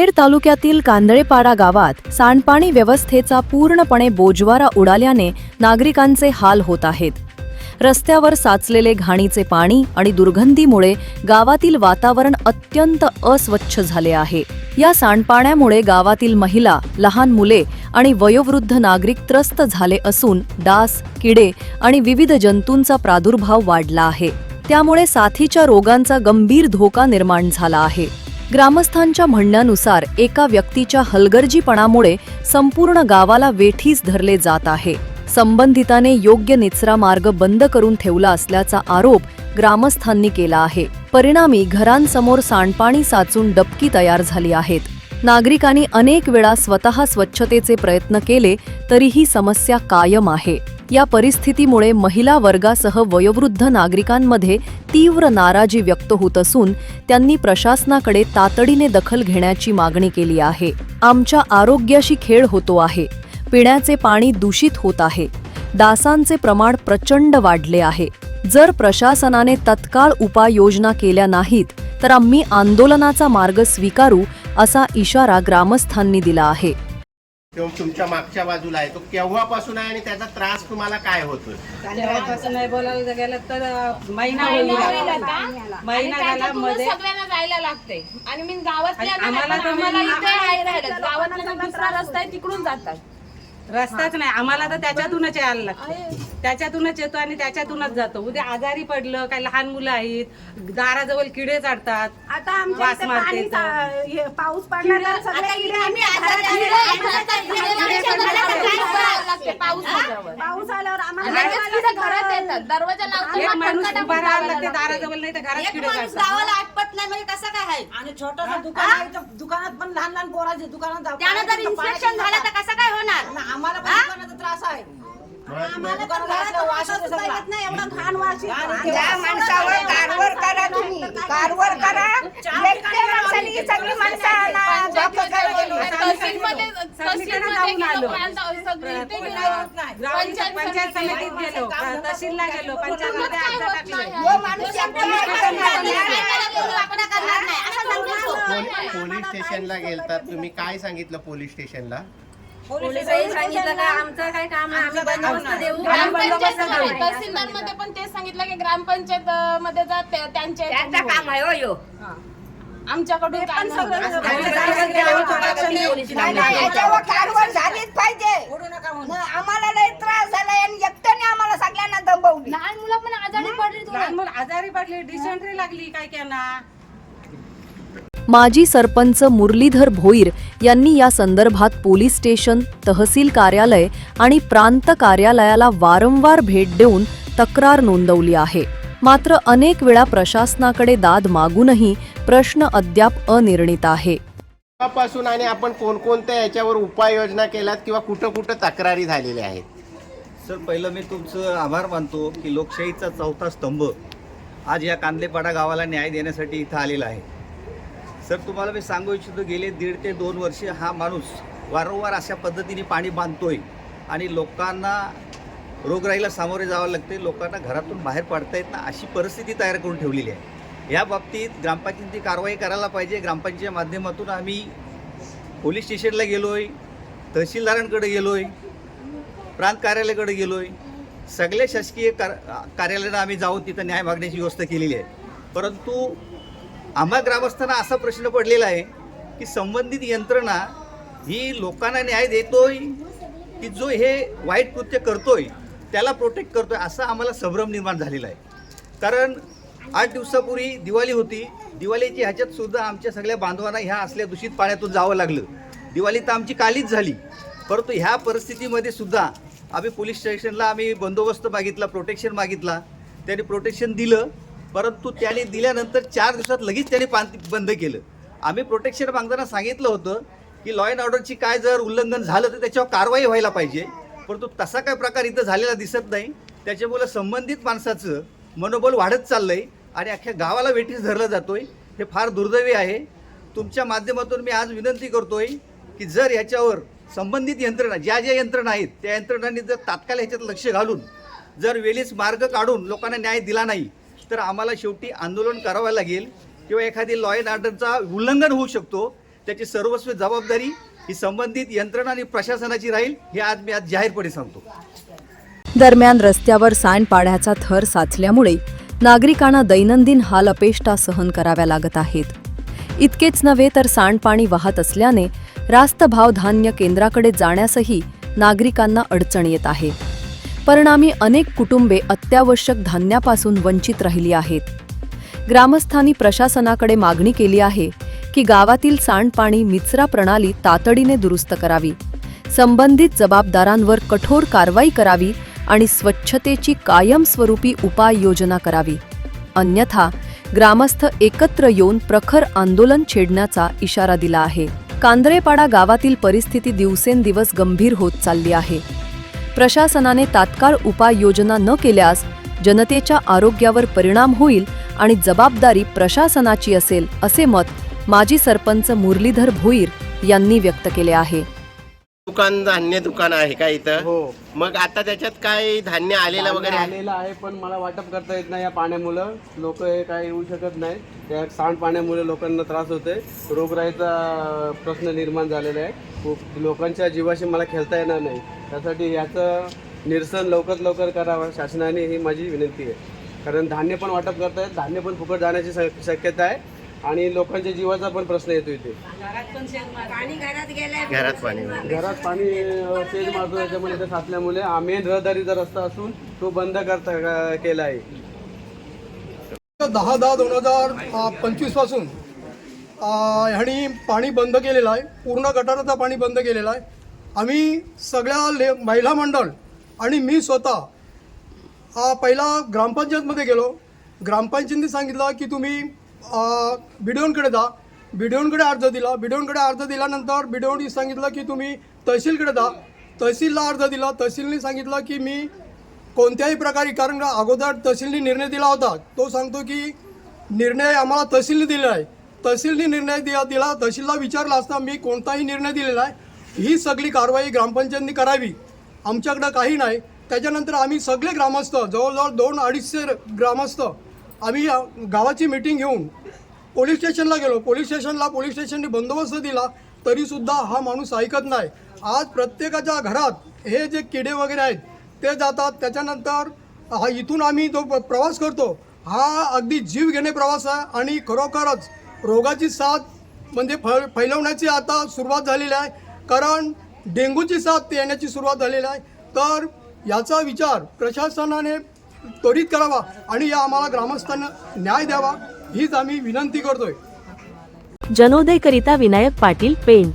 खेड तालुक्यातील कांदळेपाडा गावात सांडपाणी व्यवस्थेचा पूर्णपणे बोजवारा उडाल्याने नागरिकांचे हाल होत आहेत. रस्त्यावर साचलेले घाणीचे पाणी आणि दुर्गंधीमुळे गावातील वातावरण अत्यंत अस्वच्छ झाले आहे. या सांडपाण्यामुळे गावातील महिला लहान मुले आणि वयोवृद्ध नागरिक त्रस्त झाले असून डास किडे आणि विविध जंतूंचा प्रादुर्भाव वाढला आहे. त्यामुळे साथीच्या रोगांचा गंभीर धोका निर्माण झाला आहे. ग्रामस्थांच्या म्हणण्यानुसार एका व्यक्तीच्या हलगर्जीपणामुळे संपूर्ण गावाला वेठीस धरले जात आहे. संबंधिताने योग्य निचरा मार्ग बंद करून ठेवला असल्याचा आरोप ग्रामस्थांनी केला आहे. परिणामी घरांसमोर सांडपाणी साचून डबकी तयार झाली आहेत. नागरिकांनी अनेक वेळा स्वतः स्वच्छतेचे प्रयत्न केले तरीही समस्या कायम आहे. या परिस्थितीमुळे महिला वर्गासह वयोवृद्ध नागरिकांमध्ये तीव्र नाराजी व्यक्त होत असून त्यांनी प्रशासनाकडे तातडीने दखल घेण्याची मागणी केली आहे. आमच्या आरोग्याशी खेळ होतो आहे. पिण्याचे पाणी दूषित होत आहे. डासांचे प्रमाण प्रचंड वाढले आहे. जर प्रशासनाने तत्काळ उपाययोजना केल्या नाहीत तर आम्ही आंदोलनाचा मार्ग स्वीकारू असा इशारा ग्रामस्थांनी दिला आहे. तो तुमच्या मागच्या बाजूला आहे. तो केव्हापासून आहे आणि त्याचा त्रास तुम्हाला काय होतोय? तेव्हापासून नाही बोलायला गेलं तर महिना होईल महिना झाला मध्ये सगळ्यांना जायला लागते आणि मी गावातल्या आम्हाला पण तर आम्हाला इथे आहे राहिलं गावातला दुसरा रस्ता आहे तिकडून जातात. रस्ताच नाही. आम्हाला तर त्याच्यातूनच यायला लागतं. त्याच्यातूनच येतो आणि त्याच्यातूनच जातो. उद्या आजारी पडलं काही लहान मुलं आहेत दाराजवळ किडे चढतात आता आमच्या इथे पाणी. चा- हे पाऊस पडला तर सगळे आम्ही पाऊस आल्यावर. आम्हाला दरवाजा लावतो एक माणूस उभा राहायला लागते. दाराजवळ नाही तर घरात एक किडे माणूस चढतात आटपत नाही म्हणजे कसं काय आहे आणि छोटस दुकान आहे तर दुकानात पण लहान लहान पोराचे दुकानात जाऊ त्यानं जर इन्स्पेक्शन झालं तर कसं काय होणार आणि आम्हाला पण दुकानाचा त्रास आहे आम्हाला तर दुकानात असलं घरात वास येतो सुद्धा सगळा. येत नाही एवढा घाण वास येतो. आणि आणि त्या त्या माणसावर कारवार करा तुम्ही कारवार करा सगळी. होत नाही. पंचायत समितीत गेलो तहसीलला गेलो अर्ज टाकले पोलीस स्टेशनला गेलतात तुम्ही काय सांगितलं पोलीस स्टेशनला? पोलिसांनी सांगितलं का? आमचं काय काम नाही आम्ही बंदोबस्त देऊ. ग्रामपंचायत तहसीलदारमध्ये पण तेच सांगितलं की ग्रामपंचायत मध्ये जा ते- त्यांच्या त्यांचं काम आहे हो यो. आमच्याकडून कारवाई झालीच पाहिजे. आम्हाला लय त्रास झालाय आणि एकट्याने आम्हाला सगळ्यांना दंबवली लहान मुलं पण आजारी पडली तुला लहान मुलं आजारी पडली डिसेंट्री लागली काय त्यांना माजी सरपंच मुरलीधर भोईर यांनी या संदर्भात पोलीस स्टेशन तहसील कार्यालय आणि प्रांत कार्यालयाला वारंवार भेट देऊन तक्रार नोंदवली आहे. मात्र अनेक वेळा प्रशासनाकडे दाद मागूनही प्रश्न अद्याप अनिर्णित आहे. केव्हापासून आणि आपण कोणकोणत्या याच्यावर उपाययोजना केल्यात किंवा कुठं कुठं तक्रारी झालेल्या आहेत? सर पहिलं मी तुमचं आभार मानतो की लोकशाहीचा चौथा स्तंभ आज या कांदेपाडा गावाला न्याय देण्यासाठी इथं आलेला आहे. सर तुम्हाला मी सांगू इच्छितो गेले दीड ते दोन वर्षे हा माणूस वारंवार अशा पद्धतीने पाणी बांधतोय आणि लोकांना रोगराईला सामोरे जावं लागते. लोकांना घरातून बाहेर पडता येत ना अशी परिस्थिती तयार करून ठेवलेली आहे. या बाबतीत ग्रामपंचायती कारवाई करायला पाहिजे. ग्रामपंचायतीच्या माध्यमातून आम्ही पोलीस स्टेशनला गेलो आहे तहसीलदारांकडे गेलो आहे प्रांत कार्यालयाकडे गेलो आहे सगळ्या शासकीय कार कार्यालयाला आम्ही जाऊन तिथं न्याय मागण्याची व्यवस्था केलेली आहे. परंतु आम्हा ग्रामस्थांना असा प्रश्न पडलेला आहे की संबंधित यंत्रणा ही लोकांना न्याय देतोय की जो हे वाईट कृत्य करतोय? त्याला प्रोटेक्ट करतोय असा आम्हाला संभ्रम निर्माण झालेला आहे. कारण आठ दिवसापूर्वी दिवाळी होती. दिवाळीची ह्याच्यात सुद्धा आमच्या सगळ्या बांधवांना ह्या असल्या दूषित पाण्यातून जावं लागलं. दिवाळी तर आमची कालीच झाली. परंतु ह्या परिस्थितीमध्ये सुद्धा आम्ही पोलीस स्टेशनला आम्ही बंदोबस्त मागितला प्रोटेक्शन मागितला. त्याने प्रोटेक्शन दिलं. परंतु त्याने दिल्यानंतर चार दिवसात लगेच त्याने पान बंद केलं. आम्ही प्रोटेक्शन मागताना सांगितलं होतं की लॉ अँड ऑर्डरची काय जर उल्लंघन झालं तर त्याच्यावर कारवाई व्हायला पाहिजे. परंतु तसा काय प्रकार इथं झालेला दिसत नाही. त्याच्यामुळं संबंधित माणसाचं मनोबल वाढत चाललंय आणि अख्ख्या गावाला वेठीस धरलं जातोय. हे फार दुर्दैवी आहे. तुमच्या माध्यमातून मी आज विनंती करतोय की जर ह्याच्यावर संबंधित यंत्रणा ज्या ज्या यंत्रणा आहेत त्या यंत्रणांनी जर तात्काळ ह्याच्यात लक्ष घालून जर वेळीच मार्ग काढून लोकांना न्याय दिला नाही तर आम्हाला शेवटी आंदोलन करावं लागेल किंवा एखादी लॉ अँड ऑर्डरचा उल्लंघन होऊ शकतो. त्याची सर्वस्व जबाबदारी ही संबंधित यंत्रणा आणि प्रशासनाची राहील हे आज मी आज जाहीरपणे सांगतो. दरम्यान रस्त्यावर सांडपाण्याचा थर साचल्यामुळे नागरिकांना दैनंदिन हाल अपेष्टा सहन कराव्या लागत आहेत. इतकेच नव्हे तर सांडपाणी वाहत असल्याने रास्त भाव धान्य केंद्राकडे जाण्यासही नागरिकांना अडचण येत आहे. परिणामी अनेक कुटुंबे अत्यावश्यक धान्यापासून वंचित राहिली आहेत. ग्रामस्थांनी प्रशासनाकडे मागणी केली आहे की गावातील सांडपाणी निचरा प्रणाली तातडीने दुरुस्त करावी. संबंधित जबाबदारांवर कठोर कारवाई करावी आणि स्वच्छतेची कायमस्वरूपी उपाययोजना करावी. अन्यथा ग्रामस्थ एकत्र येऊन प्रखर आंदोलन छेडण्याचा इशारा दिला आहे. कांद्रेपाडा गावातील परिस्थिती दिवसेंदिवस गंभीर होत चालली आहे. प्रशासनाने तात्काळ उपाययोजना न केल्यास जनतेच्या आरोग्यावर परिणाम होईल आणि जबाबदारी प्रशासनाची असेल असे मत माजी सरपंच मुरलीधर भोईर यांनी व्यक्त केले आहे. दुकान धान्य दुकान आहे का इथं? हो. मग आता त्याच्यात काय धान्य आलेलं वगैरे आहे? आलेलं आहे पण मला वाटप करता येत नाही या पाण्यामुळं. लोक हे काय येऊ शकत नाही. त्या सांडपाण्यामुळे लोकांना त्रास होतोय. रोगराईचा प्रश्न निर्माण झालेला आहे. खूप लोकांच्या जीवाशी मला खेळता येणार नाही. त्यासाठी याचं निरसन लवकरात लवकर करावं. शासनाने ही माझी विनंती आहे. कारण धान्य पण वाटप करतायत. धान्य पण फुकट जाण्याची शक- शक्यता आहे. आणि लोकांच्या जीवाचा पण प्रश्न येतो इथे. घरात पण घरात गेलंय घरात पाणी तेज मारतो. त्याच्यामुळे ते साचल्यामुळे मेन रहदारीचा रस्ता असून तो बंद करता केला आहे. दहा दहा दोन हजार पंचवीसपासून ह्यानी पाणी बंद केलेलं आहे. पूर्ण गटाराचं पाणी बंद केलेलं आहे. आम्ही सगळ्या ले महिला मंडळ आणि मी स्वतः पहिला ग्रामपंचायतमध्ये गेलो. ग्रामपंचायतीने सांगितलं की तुम्ही बिडिओनकडे जा. बिडिओनकडे अर्ज दिला. बिडिओनकडे अर्ज दिल्यानंतर बिडिओनी सांगितलं की तुम्ही तहसीलकडे जा. तहसीलला अर्ज दिला. तहसीलने सांगितलं की मी कोणत्याही प्रकारे कारण का अगोदर तहसीलने निर्णय दिला होता. तो सांगतो की निर्णय आम्हाला तहसीलने दिलेला आहे. तहसीलने निर्णय दिला दिला. तहसीलला विचारला असता मी कोणताही निर्णय दिलेला आहे. ही सगळी कारवाई ग्रामपंचायतनी करावी. आमच्याकडं काही नाही. त्याच्यानंतर आम्ही सगळे ग्रामस्थ जवळजवळ दोन अडीचशे ग्रामस्थ आम्ही गावाची मिटिंग घेऊन पोलीस स्टेशनला गेलो. पोलीस स्टेशनला पोलीस स्टेशनने बंदोबस्त दिला. तरीसुद्धा हा माणूस ऐकत नाही. आज प्रत्येकाच्या घरात हे जे किडे वगैरे आहेत ते जातात. त्याच्यानंतर हा इथून आम्ही जो प्रवास करतो हा अगदी जीव घेणे प्रवास आहे आणि खरोखरच रोगाची साथ म्हणजे फ फैलवण्याची आता सुरुवात झालेली आहे. कारण डेंग्यूची साथ येण्याची सुरुवात झालेली आहे. तर याचा विचार प्रशासनाने त्वरित करावा आणि या आम्हाला ग्रामस्थांना न्याय द्यावा हीच आम्ही विनंती करतोय. जनोदयकरिता विनायक पाटील पेंट